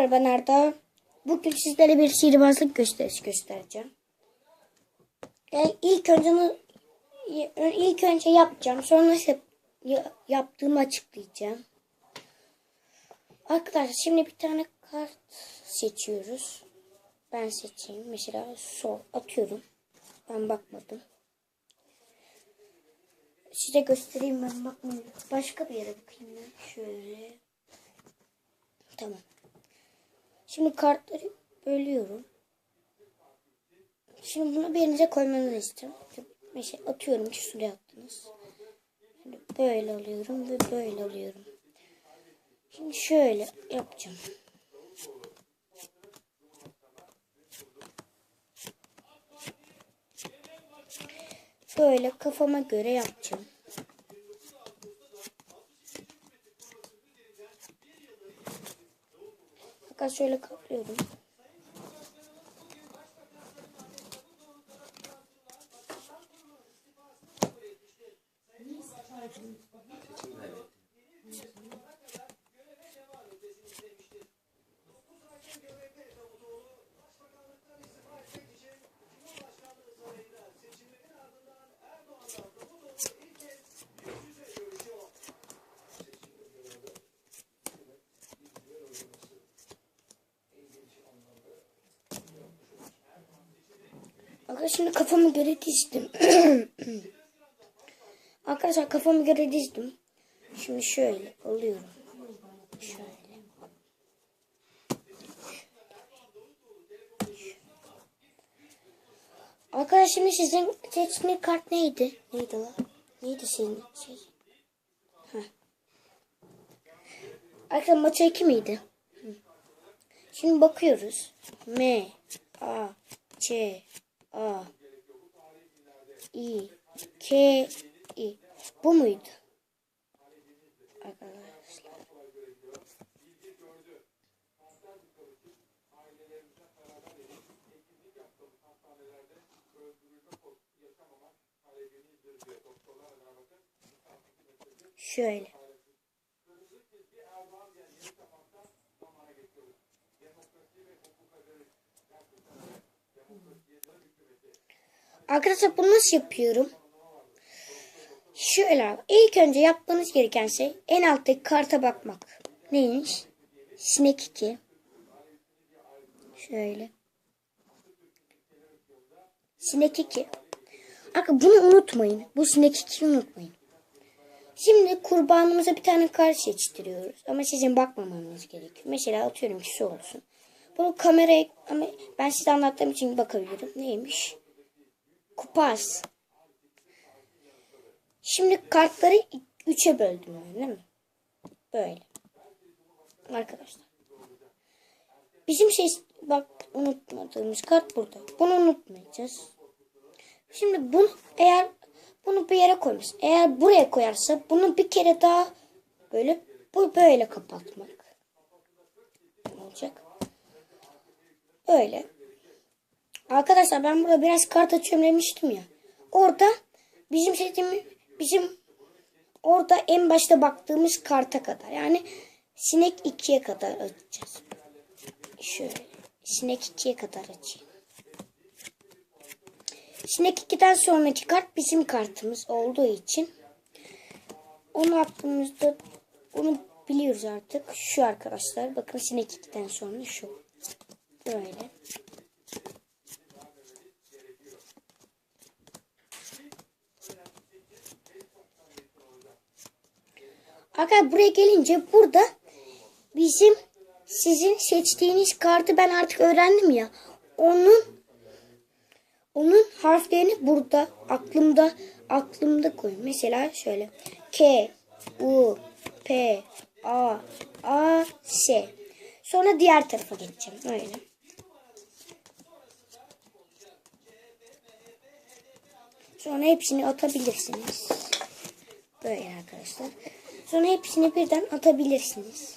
Merhaba ben Arda. Bugün sizlere bir sihirbazlık gösterisi göstereceğim. Yani ilk önce ilk önce yapacağım. Sonra nasıl ya- yaptığımı açıklayacağım. Arkadaşlar şimdi bir tane kart seçiyoruz. Ben seçeyim. Mesela sol atıyorum. Ben bakmadım. Size göstereyim ben bakmadım. Başka bir yere bakayım ben. Şöyle. Tamam. Şimdi kartları bölüyorum. Şimdi bunu bir yerinize koymanızı istiyorum. Mesela atıyorum ki şuraya attınız. Şimdi böyle alıyorum ve böyle alıyorum. Şimdi şöyle yapacağım. Böyle kafama göre yapacağım. Fakat şöyle kaplıyorum. Arkadaşlar kafamı göre dizdim. Arkadaşlar kafamı göre dizdim. Şimdi şöyle alıyorum. Şöyle. Arkadaşlar şimdi sizin seçtiğiniz kart neydi? Neydi la? Neydi senin şey? Heh. Arkadaşlar maça 2 miydi? Şimdi bakıyoruz. M A Ç A İ K İ Bu muydu? Arkadaşlar. Şöyle. Arkadaşlar bunu nasıl yapıyorum? Şöyle abi. İlk önce yapmanız gereken şey en alttaki karta bakmak. Neymiş? Sinek 2. Şöyle. Sinek 2. Arkadaşlar bunu unutmayın. Bu sinek 2'yi unutmayın. Şimdi kurbanımıza bir tane kart seçtiriyoruz. Ama sizin bakmamanız gerekiyor. Mesela atıyorum ki şu olsun. Bunu kameraya ama ben size anlattığım için bakabilirim. Neymiş? Kupas. Şimdi kartları üçe böldüm ben değil mi? Böyle. Arkadaşlar. Bizim şey bak unutmadığımız kart burada. Bunu unutmayacağız. Şimdi bunu eğer bunu bir yere koymuş. Eğer buraya koyarsa bunu bir kere daha böyle bu böyle kapatmak. Olacak? Öyle. Arkadaşlar ben burada biraz kart açıyorum demiştim ya. Orada bizim seçtiğimiz bizim orada en başta baktığımız karta kadar. Yani sinek 2'ye kadar açacağız. Şöyle. Sinek 2'ye kadar açayım. Sinek 2'den sonraki kart bizim kartımız olduğu için onu aklımızda onu biliyoruz artık. Şu arkadaşlar. Bakın sinek 2'den sonra şu. Böyle. Arkadaşlar buraya gelince burada bizim sizin seçtiğiniz kartı ben artık öğrendim ya. Onun onun harflerini burada aklımda aklımda koy. Mesela şöyle K U P A A S. Sonra diğer tarafa geçeceğim. Öyle. Sonra hepsini atabilirsiniz. Böyle arkadaşlar. Sonra hepsini birden atabilirsiniz.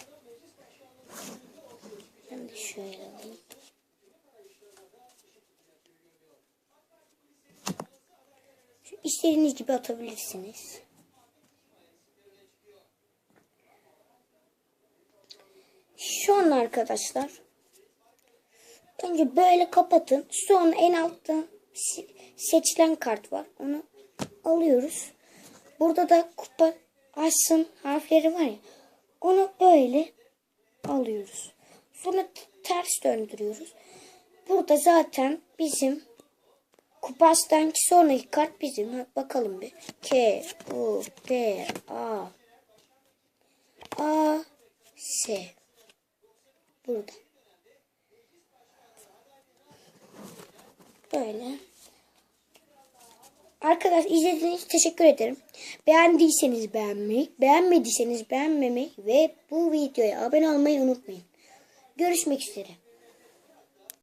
Ben de şöyle alayım. Şu istediğiniz gibi atabilirsiniz. Şu an arkadaşlar. Önce böyle kapatın. Sonra en altta se- seçilen kart var. Onu alıyoruz. Burada da kupa açsın harfleri var ya. Onu böyle alıyoruz. Sonra ters döndürüyoruz. Burada zaten bizim kupastan sonraki kart bizim. Bakalım bir. K, U, P, A, A, S. Burada. Böyle. Arkadaşlar izlediğiniz için teşekkür ederim. Beğendiyseniz beğenmeyi, beğenmediyseniz beğenmemeyi ve bu videoya abone olmayı unutmayın. Görüşmek üzere.